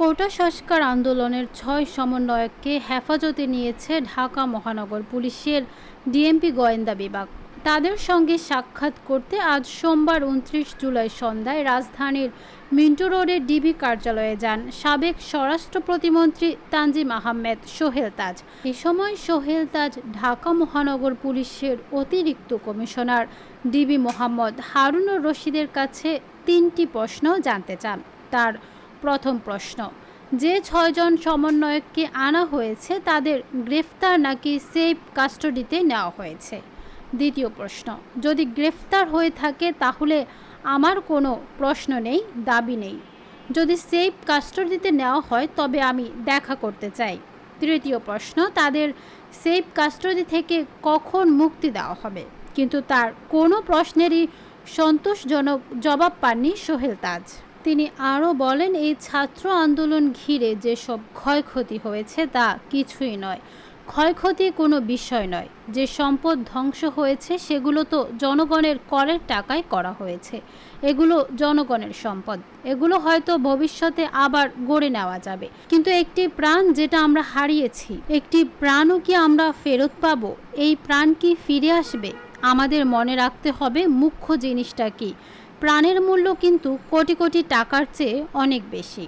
কোটা সংস্কার আন্দোলনের ছয় সমন্বয়ককে হেফাজতে নিয়েছে ঢাকা মহানগর পুলিশের ডিএমপি গোয়েন্দা বিভাগ। তাদের সঙ্গে সাক্ষাৎ করতে আজ সোমবার উনত্রিশ জুলাই সন্ধ্যায় রাজধানীর মিন্টো রোডের ডিবি কার্যালয়ে যান সাবেক স্বরাষ্ট্র প্রতিমন্ত্রী তানজিম আহমেদ সোহেল তাজ। এ সময় সোহেল তাজ ঢাকা মহানগর পুলিশের অতিরিক্ত কমিশনার। ডিবি মোহাম্মদ হারুনুর রশিদের কাছে তিনটি প্রশ্ন জানতে চান। তার প্রথম প্রশ্ন। যে ছয়জন সমন্বয়ককে আনা হয়েছে, তাদের গ্রেফতার নাকি সেফ কাস্টডিতে নেওয়া হয়েছে? দ্বিতীয় প্রশ্ন, যদি গ্রেফতার হয়ে থাকে, তাহলে আমার কোনো প্রশ্ন নেই, দাবি নেই। যদি সেফ কাস্টডিতে নেওয়া হয়, তবে আমি দেখা করতে চাই। তৃতীয় প্রশ্ন, তাদের সেফ কাস্টডি থেকে কখন মুক্তি দেওয়া হবে? কিন্তু তার কোনো প্রশ্নেরই সন্তোষজনক জবাব পাননি সোহেল তাজ। তিনি আরও বলেন, এই ছাত্র আন্দোলন ঘিরে যেসব ক্ষয়ক্ষতি হয়েছে তা কিছুই নয়। ক্ষয়ক্ষতি কোনো বিষয় নয়। যে সম্পদ ধ্বংস হয়েছে সেগুলো তো জনগণের করের টাকায় করা হয়েছে। এগুলো জনগণের সম্পদ। এগুলো হয়তো ভবিষ্যতে আবার গড়ে নেওয়া যাবে। কিন্তু একটি প্রাণ যেটা আমরা হারিয়েছি, একটি প্রাণও কি আমরা ফেরত পাবো? এই প্রাণ কি ফিরে আসবে? আমাদের মনে রাখতে হবে মুখ্য জিনিসটা কি? প্রাণের মূল্য কিন্তু কোটি কোটি টাকার চেয়ে অনেক বেশি।